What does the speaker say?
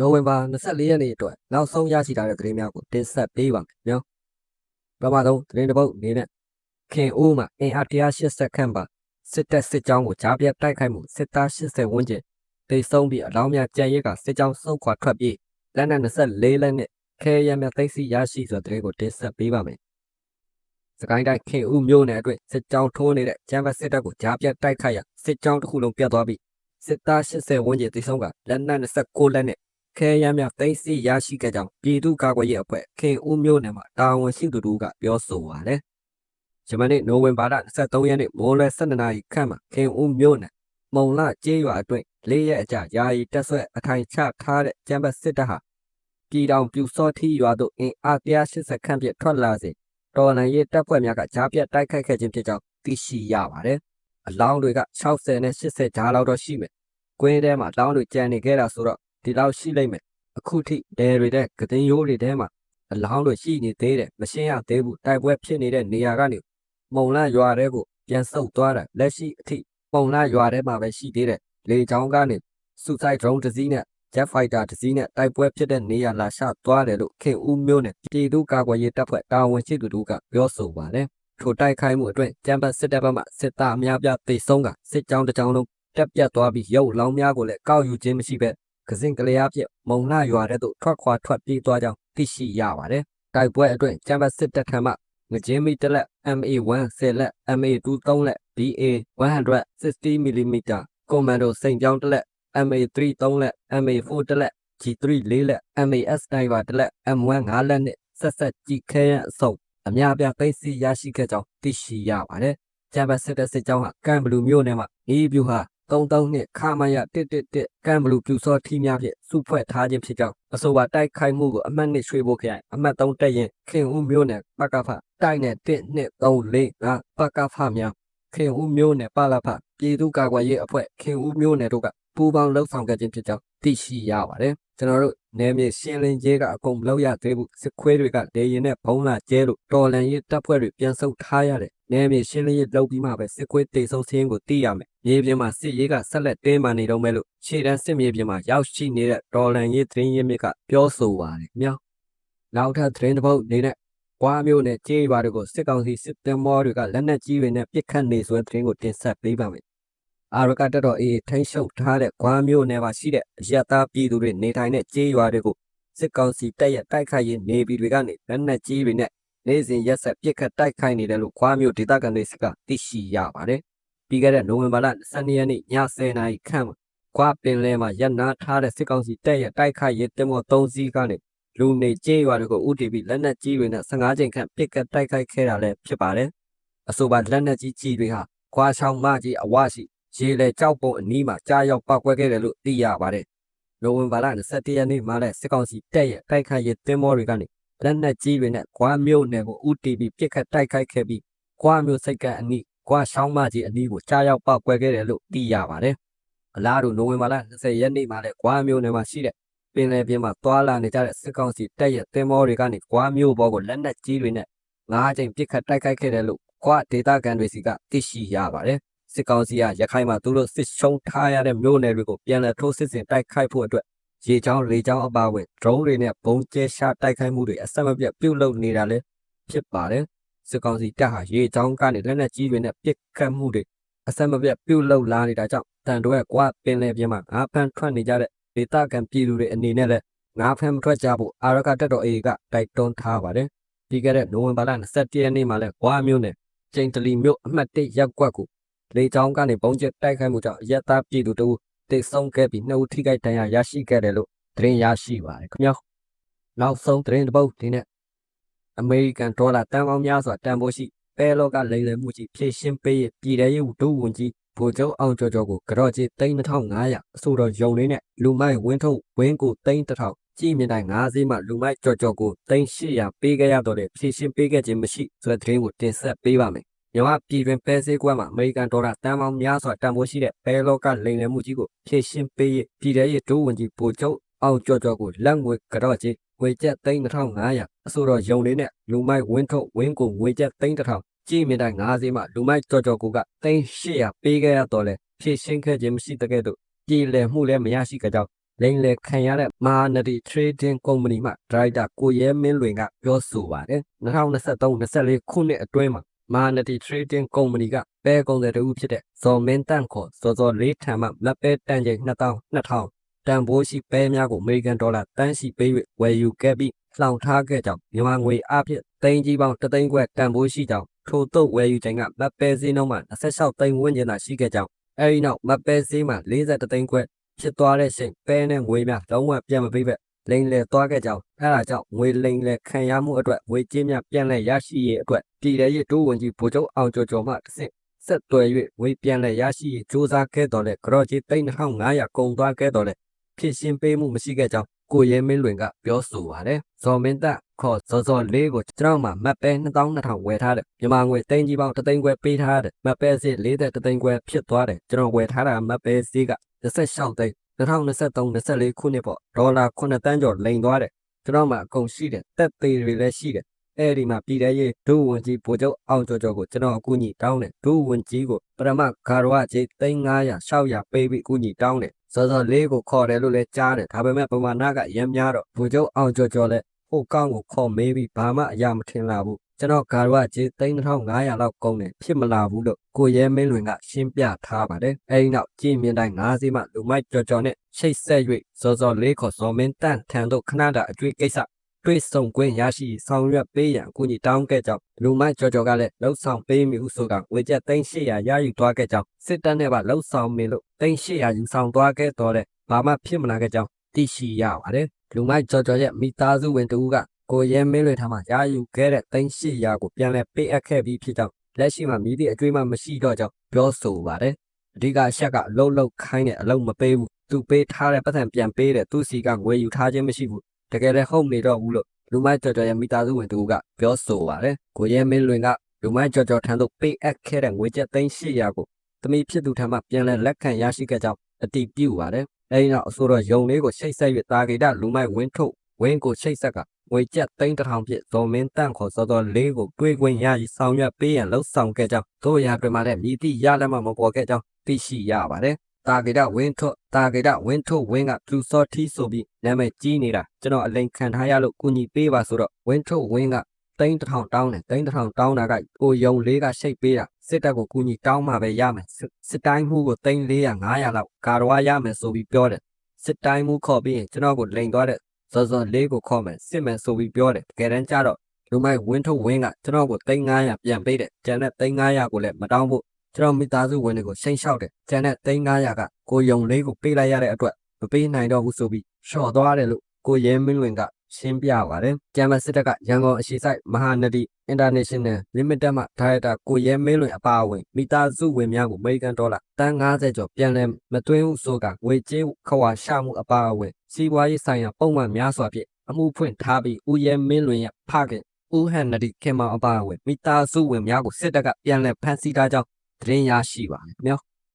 နိုဝင်ဘာ24ရက်နေ့အတွက်နောက်ဆုံးရရှိထားတဲ့သတင်းများကိုတင်ဆက်ပေးပါမယ်နော်ပထမဆုံးသတင်းတစ်ပုဒ်အနေနဲ့ခင်ဦးမှာအင်အား180ခန့်ပါစစ်တပ်စစ်ကြောင်းကိုကြားပြတ်တိုက်ခိုက်မှုစစ်သား80ဝန်းကျင်တိတ်ဆုံးပြီးအလောင်းများကြံရဲကစစ်ကြောင်းစုခွာထွက်ပြေးလက်နက်24လက်နဲ့ခဲရမ်းများသိမ်းဆည်းရရှိဆိုတဲ့သတင်းကိုတင်ဆက်ပေးပါမယ်စကိုင်းတိုင်းခင်ဦးမြို့နယ်အတွင်းစစ်ကြောင်းထိုးနေတဲ့ကျမ်းပတ်စစ်တပ်ကိုကြားပြတ်တိုက်ခိုက်ရစစ်ကြောင်းတစ်ခုလုံးပြတ်သွားပြီးစစ်သား80ဝန်းကျင်တိတ်ဆုံးကလက်နက်29လက်နဲ့ ခဲရမ်းများသိမ်းဆီးရရှိခဲ့ကြောင်းပြည်သူ့ကာကွယ်ရေးအဖွဲ့ခင်ဦးမျိုးနယ်မှာတာဝန်ရှိသူတို့ကပြောဆိုပါတယ်။ဂျမနေ့နိုဝင်ဘာလ23ရက်နေ့မိုးလယ်12နာရီခန့်မှာခင်ဦးမျိုးနယ်မုံလကျေးရွာအတွင်းလေးရက်အကြာယာယီတက်ဆွဲအထိုင်ချထားတဲ့ကျမ်းပတ်စစ်တပ်ဟာပြည်တော်ပြူစောထီရွာသို့အင်အား180ခန့်ဖြင့်ထွက်လာစဉ်တော်လန်ရေးတပ်ဖွဲ့များကကြားပြတ်တိုက်ခိုက်ခဲ့ခြင်းဖြစ်ကြောင်းသိရှိရပါတယ်။အလောင်းတွေက60နဲ့80ဂျားလောက်တော့ရှိမယ်။ကွင်းထဲမှာအလောင်းတွေကျန်နေခဲ့တာဆိုတော့ ဒီလောက်ရှိလိမ့်မယ်အခုထိဒဲတွေတဲ့ကတင်ရိုးတွေထဲမှာအလောင်းတွေရှိနေသေးတယ်မရှင်းရသေးဘူးတိုက်ပွဲဖြစ်နေတဲ့နေရာကနေမုံလရွာထဲကိုပြန်ဆုတ်သွားတာလက်ရှိအထိမုံလရွာထဲမှာပဲရှိသေးတယ်လေချောင်းကနေစူဆိုက်ဒရုန်းတစ်စီးနဲ့ Jet Fighter တစ်စီးနဲ့တိုက်ပွဲဖြစ်တဲ့နေရာလာရှသွားတယ်လို့ခင်ဦးမျိုးနဲ့ပြည်သူ့ကာကွယ်ရေးတပ်ဖွဲ့တာဝန်ရှိသူတို့ကပြောဆိုပါတယ်ထိုတိုက်ခိုက်မှုအတွင်းကျမ်းပတ်စစ်တပ်ဘက်မှစစ်သားအများပြားတေဆုံးကစစ်ကြောင်းတစ်ကြောင်းလုံးတက်ပြတ်သွားပြီးရုပ်လောင်းများကိုလည်းကောက်ယူခြင်းမရှိဘဲ ကစင်ကလေးအဖြစ်မုံလှရွာတဲ့သို့ထွက်ခွာထွက်ပြေးသွားကြောင်းသိရှိရပါတယ်။တိုက်ပွဲအတွင်းကျမ်းပတ်စစ်တပ်ထံမှငကြင်းမီတလက် MA1 10လက် MA2 3လက် BA 160mm ကွန်မန်ဒိုစိန်ပြောင်းတလက် MA3 3လက် MA4 တလက် G3 4လက် MAS တိုင်းပါတလက် M1 5လက်နဲ့ဆက်ဆက်ကြည့်ခဲရန်အစုံအများပြသိသိရရှိခဲ့ကြောင်းသိရှိရပါတယ်။ကျမ်းပတ်စစ်တပ်စစ်ကြောင်းဟာကမ်ဘလူမြို့နယ်မှာအေးဗျူဟာ 33နှစ်ခမာယ111ကမ်ဘလူပြူစောထီးများဖြင့်စုဖွဲ့ထားခြင်းဖြစ်ကြောင်းအဆိုပါတိုက်ခိုက်မှုကိုအမှတ်နှစ်ရွှေဘိုခရိုင်အမှတ်3တက်ရင်ခင်ဦးမျိုးနယ်ပကဖတိုက်နယ်1 2 3 4 5ပကဖများခင်ဦးမျိုးနယ်ပလဖပြည်သူ့ကာကွယ်ရေးအဖွဲ့ခင်ဦးမျိုးနယ်တို့ကပူးပေါင်းလှုပ်ဆောင်ခဲ့ခြင်းဖြစ်ကြောင်းသိရှိရပါတယ် ကျွန်တော်တို့နယ်မြေရှင်းလင်းရေးကအကုန်မလုပ်ရသေးဘူးစစ်ခွေးတွေကလေရင်နဲ့ဘုံလာကျဲလို့တော်လန်ရေးတပ်ဖွဲ့တွေပြန်ဆုတ်ထားရတယ်နယ်မြေရှင်းလင်းရေးလုပ်ပြီးမှပဲစစ်ခွေးတေဆုံးစင်းကိုသိရမယ်မြေပြင်မှာစစ်ရေးကဆက်လက်တင်းမာနေတော့မယ်လို့ခြေတန်းစစ်မြေပြင်မှာရောက်ရှိနေတဲ့တော်လန်ရေးသတင်းရင်းမြစ်ကပြောဆိုပါတယ်မြောက်နောက်ထပ်သတင်းတစ်ပုဒ်နေနဲ့ကွာမျိုးနဲ့ကြေးရွာတွေကိုစစ်ကောင်စီစစ်တမောတွေကလက်နက်ကြီးတွေနဲ့ပစ်ခတ်နေဆိုတဲ့သတင်းကိုတင်ဆက်ပေးပါမယ် အာရကတက်တော်အေးထိန်းချုပ်ထားတဲ့ကွာမျိုးနယ်မှာရှိတဲ့အရတားပြည်သူတွေနေထိုင်တဲ့ကြေးရွာတွေကိုစစ်ကောင်စီတပ်ရဲ့တိုက်ခိုက်ရေးနေပြည်တွေကနေလက်နက်ကြီးတွေနဲ့နေ့စဉ်ရက်ဆက်ပစ်ခတ်တိုက်ခိုက်နေတယ်လို့ကွာမျိုးဒေသခံတွေကသိရှိရပါတယ်။ပြီးခဲ့တဲ့နိုဝင်ဘာလ12ရက်နေ့ည10:00နာရီခန့်မှာကွာပင်လဲမှာရပ်နာထားတဲ့စစ်ကောင်စီတပ်ရဲ့တိုက်ခိုက်ရေးတင်မော3စီးကနေလူနေကြေးရွာတွေကိုဥတီပြီးလက်နက်ကြီးတွေနဲ့15ချိန်ခန့်ပစ်ခတ်တိုက်ခိုက်ခဲ့တာလည်းဖြစ်ပါတယ်။အဆိုပါလက်နက်ကြီးကြီးတွေဟာကွာချောင်းမကြီးအဝရှိ ရေလေကြောက်ပုံအနီးမှာကြားရောက်ပောက်ကွဲခဲ့တယ်လို့သိရပါတယ်။နိုဝင်ဘာလ21ရက်နေ့မှာလည်းစစ်ကောင်စီတပ်ရဲ့တိုက်ခိုက်ရေးတင်မောတွေကနေလက်နက်ကြီးတွေနဲ့ကွာမြို့နယ်ကိုဥတီပြီးပစ်ခတ်တိုက်ခိုက်ခဲ့ပြီးကွာမြို့စိတ်ကအနီးကွာရှောင်းမကြီးအနီးကိုကြားရောက်ပောက်ကွဲခဲ့တယ်လို့သိရပါတယ်။အလားတူနိုဝင်ဘာလ20ရက်နေ့မှာလည်းကွာမြို့နယ်မှာရှိတဲ့ပင်လယ်ပြင်မှာသွာလာနေကြတဲ့စစ်ကောင်စီတပ်ရဲ့တင်မောတွေကနေကွာမြို့ဘောကိုလက်နက်ကြီးတွေနဲ့ငါးကြိမ်ပစ်ခတ်တိုက်ခိုက်ခဲ့တယ်လို့ကွာဒေတာကန်တွေစီကသိရှိရပါတယ်။ စစ်ကောင်စီကရခိုင်မှာသူတို့စစ်ရှုံးထားရတဲ့မြို့နယ်တွေကိုပြန်လည်ထိုးစစ်ဆင်တိုက်ခိုက်ဖို့အတွက်ရေချောင်းလေချောင်းအပါအဝင် drone တွေနဲ့ဘုံကျဲရှာတိုက်ခိုက်မှုတွေအဆက်မပြတ်ပြုတ်လုပ်နေတာလည်းဖြစ်ပါတယ်။စစ်ကောင်စီတပ်ဟာရေချောင်းကနေလက်နက်ကြီးတွေနဲ့ပစ်ခတ်မှုတွေအဆက်မပြတ်ပြုတ်လုပ်လာနေတာကြောင့်တန်တွဲကွာပင်လယ်ပြင်မှာငါးဖမ်းထွက်နေကြတဲ့ဒေသခံပြည်သူတွေအနေနဲ့လည်းငါးဖမ်းမထွက်ကြဖို့အာရကတက်တော်အေကတိုက်တွန်းထားပါတယ်။ပြီးခဲ့တဲ့နိုဝင်ဘာလ27ရက်နေ့မှာလည်းကွာမြို့နယ်ကျိန်တလီမြို့အမှတ်1ရပ်ကွက်ကို လေချောင်းကနေပုံကျတိုက်ခိုက်မှုကြောင့်ရက်သားပြည်သူတို့တိတ်ဆုံးခဲ့ပြီးနှစ်ဦးထိခိုက်ဒဏ်ရာရရှိခဲ့တယ်လို့သတင်းရရှိပါတယ်ခင်ဗျာနောက်ဆုံးသတင်းတစ်ပုဒ်ဒီနဲ့အမေရိကန်ဒေါ်လာတန်ပေါင်းများစွာတန်ဖိုးရှိပဲလောကလိမ်လည်မှုကြီးဖြည့်ရှင်းပေးရပြည်ထရေးဒုဝန်ကြီးဗိုလ်ချုပ်အောင်ကျော်ကျော်ကိုကြော့ကြီး3500အဆိုတော်ယုံလေးနဲ့လူမိုက်ဝင်းထုတ်ဝင်းကို3000ကြည်မြင်တိုင်း5စီးမှလူမိုက်ကြော်ကြော်ကို3800ပေးခဲ့ရတော့တဲ့ဖြည့်ရှင်းပေးခဲ့ခြင်းမရှိဆိုတဲ့သတင်းကိုတင်ဆက်ပေးပါမယ် မြန်မာပြည်တွင်ပဲဆေးကွက်မှာအမေရိကန်ဒေါ်လာတန်ပေါင်းများစွာတန်ဖိုးရှိတဲ့ဘဲလောကလိမ်လည်မှုကြီးကိုဖြည့်ရှင်းပေးရပြည်ထရေးဒုဝန်ကြီးဗိုလ်ချုပ်အောင်ကျော်ကျော်ကိုလက်ငွေကြော့ကြီးငွေကျပ်3500အဆိုတော်ယုံလေးနဲ့လူမိုက်ဝင်းထုတ်ဝင်းကိုငွေကျပ်3000ကြည်မြင်တိုင်း5စီးမှလူမိုက်ကြော်ကြော်ကိုက3800ပေးခဲ့ရတော့လဲဖြည့်ရှင်းခဲ့ခြင်းမရှိတဲ့ကဲ့သို့ပြည်လည်မှုလည်းမရရှိကြကြောင်းလိမ်လည်ခံရတဲ့မဟာနဒီ Trading Company မှဒါရိုက်တာကိုရဲမင်းလွင်ကပြောဆိုပါတယ်2023-24ခုနှစ်အတွင်းမှာ မဟာနဒီ Trading Company ကပဲကုန်တဲ့တူဖြစ်တဲ့ဇော်မင်းတန့်ခေါ်စောစောလေးထံမှလက်ပဲတန်ချိန်2000 2000တန်ဖိုးရှိပဲများကိုအမေရိကန်ဒေါ်လာတန်းရှိပေး၍ဝယ်ယူခဲ့ပြီးလှောင်ထားခဲ့ကြောင်းမြန်မာငွေအဖြစ်သိန်းကြီးပေါင်း3သိန်းခွဲတန်ဖိုးရှိကြောင်းထို့တုတ်ဝယ်ယူချိန်ကမတ်ပဲစည်းနှုန်းမှာ26သိန်းဝန်းကျင်သာရှိခဲ့ကြောင်းအဲဒီနောက်မတ်ပဲစည်းမှာ40သိန်းခွဲဖြစ်သွားတဲ့ချိန်ပဲနဲ့ငွေများလုံးဝပြန်မပေးပဲ လိမ်လည်သွားခဲ့ကြောင်းအဲဒါကြောင့်ငွေလိမ်လည်ခံရမှုအတွက်ငွေကြေးများပြန်လည်ရရှိရေးအတွက်ပြည်ထရေးဒုဝန်ကြီးဗိုလ်ချုပ်အောင်ကျော်ကျော်မှတစ်ဆင့်ဆက်သွယ်၍ငွေပြန်လည်ရရှိရေးစ조사ခဲ့တော်လဲကြော့ကြီး3500ကုန်သွားခဲ့တော်လဲဖြစ်ရှင်းပေးမှုမရှိခဲ့ကြောင်းကိုရဲမင်းလွင်ကပြောဆိုပါတယ်။ဇော်မင်းတပ်ခေါ်ဇော်ဇော်လေးကိုကျွန်တော်မှမတ်ပဲ2200ဝယ်ထားတယ်။မြန်မာငွေသိန်းကြီးပေါင်း3သိန်းခွဲပေးထားတယ်။မတ်ပဲစစ်40သိန်းခွဲဖြစ်သွားတယ်။ကျွန်တော်ဝယ်ထားတာမတ်ပဲစီးက26သိန်း 2023-24ခုနှစ်ပေါ့ဒေါ်လာ9တန်းကျော်လိန်သွားတယ်။ကျွန်တော်မှအကုန်ရှိတယ်။တက်သေးတွေလည်းရှိတယ်။အဲ့ဒီမှာပြည်တဲ့ရေးဒုဝန်ကြီးဗိုလ်ချုပ်အောင်ကျော်ကျော်ကိုကျွန်တော်အကူအညီတောင်းတယ်ဒုဝန်ကြီးကိုပထမဂါရဝကြီး3900 600ပေးပြီးအကူအညီတောင်းတယ်စောစောလေးကိုခေါ်တယ်လို့လည်းကြားတယ်ဒါပေမဲ့ပမာဏကရမ်းများတော့ဗိုလ်ချုပ်အောင်ကျော်ကျော်လည်းဟိုကောင်းကိုခေါ်မေးပြီးဘာမှအရာမထင်လာဘူး ကျွန်တော်ဂါရဝကြီး3500လောက်ကုန်တယ်ဖြစ်မလာဘူးလို့ကိုရဲမင်းလွင်ကရှင်းပြထားပါတယ်အဲဒီနောက်ကြည်မြင်တိုင်း9စီးမှလူမိုက်ကြော်ကြော်နဲ့ချိတ်ဆက်၍စောစောလေးခေါ်စောမင်းတန့်ထံသို့ခဏတာအတွေ့ကိစ္စတွေ့ဆုံခွင့်ရရှိဆောင်ရွက်ပေးရန်အကူအညီတောင်းခဲ့ကြောင်းလူမိုက်ကြော်ကြော်ကလည်းလှုပ်ဆောင်ပေးမိဟုဆိုကဝေချက်3800ရယူသွားခဲ့ကြောင်းစစ်တပ်နဲ့ပါလှုပ်ဆောင်မင်းလို့3800ယူဆောင်သွားခဲ့တော့တဲ့ဘာမှဖြစ်မလာခဲ့ကြောင်းသိရှိရပါတယ်လူမိုက်ကြော်ကြော်ရဲ့မိသားစုဝင်တူက ကိုရဲမင်းလွေထားမှရယူခဲ့တဲ့3800ကိုပြန်လဲပေးအပ်ခဲ့ပြီးဖြစ်ကြောင်းလက်ရှိမှာမိသည့်အကျွေးမှမရှိတော့ကြောင်းပြောဆိုပါတယ်အဓိကအချက်ကအလုံးလုံးခိုင်းတဲ့အလုံးမပေးဘူးသူပေးထားတဲ့ပတ်စံပြန်ပေးတယ်သူစီကငွေယူထားခြင်းမရှိဘူးတကယ်လည်းဟုတ်နေတော့ဘူးလို့လူမိုက်ကြော်ကြော်ရဲ့မိသားစုဝင်တူကပြောဆိုပါတယ်ကိုရဲမင်းလွင်ကလူမိုက်ကြော်ကြော်ထံသို့ပေးအပ်ခဲ့တဲ့ငွေကျပ်3800ကိုသမီးဖြစ်သူထံမှပြန်လည်လက်ခံရရှိခဲ့ကြောင်းအတည်ပြုပါတယ်အဲဒီနောက်အဆိုတော်ယုံလေးကိုချိတ်ဆက်၍တာဂေတလူမိုက်ဝင်းထုတ်ဝင်းကိုချိတ်ဆက်က ငွေကျပ်သိန်းတစ်ထောင်ဖြင့်ဇော်မင်းတန့်ခေါ်စောတော်လေးကိုတွေးခွင့်ရပြီးဆောင်ရွက်ပေးရန်လှုံ့ဆော်ခဲ့ကြောင်းတို့ရာတွင်မှလည်းမြည်သည့်ရလက်မှမပေါ်ခဲ့ကြောင်းသိရှိရပါတယ်တာဂေတဝင်းထုတ်တာဂေတဝင်းထုတ်ဝင်းကသူစောထီးဆိုပြီးနာမည်ကြီးနေတာကျွန်တော်အလိန်ခံထားရလို့ကူညီပေးပါဆိုတော့ဝင်းထုတ်ဝင်းကသိန်းတစ်ထောင်တောင်းတယ်သိန်းတစ်ထောင်တောင်းတာကကိုယုံလေးကရှိတ်ပေးတာစစ်တပ်ကိုကူညီတောင်းမှပဲရမယ်စစ်တိုင်းမှုကိုသိန်း400 500လောက်ကာရဝရမယ်ဆိုပြီးပြောတယ်စစ်တိုင်းမှုခေါ်ပြီးရင်ကျွန်တော်ကိုလိန်သွားတဲ့ ဇော်ဇော်လေးကိုခေါ်မယ်စစ်မယ်ဆိုပြီးပြောတယ်တကယ်တမ်းကျတော့လူမိုက်ဝင်းထုတ်ဝင်းကကျွန်တော်ကိုသိန်း900ပြန်ပေးတယ်ကျန်တဲ့သိန်း900ကိုလည်းမတောင်းဖို့ကျွန်တော်မိသားစုဝင်တွေကိုရှိန်လျှောက်တယ်ကျန်တဲ့သိန်း900ကကိုယုံလေးကိုပေးလိုက်ရတဲ့အတွက်မပေးနိုင်တော့ဘူးဆိုပြီးလျှော့သွားတယ်လို့ကိုရဲမင်းလွင်ကရှင်းပြပါတယ်။ကျမ်းမစစ်တပ်ကရန်ကုန်အရှိဆိုင်မဟာနဒီ International Limited မှဒါရိုက်တာကိုရဲမင်းလွင်အပါအဝင်မိသားစုဝင်များကိုအမေရိကန်ဒေါ်လာတန်90ကျော်ပြန်လည်မသွင်းဘူးဆိုကငွေကြေးခွာရှမှုအပါအဝင် စီးပွားရေးဆိုင်ရာပုံမှန်များစွာဖြင့်အမှုဖွင့်ထားပြီးဦးရဲမင်းလွင်ရဲ့ဖခင်ဦးဟန်နဒီခင်မောင်အပါအဝင်မိသားစုဝင်များကိုစစ်တပ်ကပြန်လည်ဖမ်းဆီးထားကြောင်းသတင်းရရှိပါတယ်ခင်ဗျာ။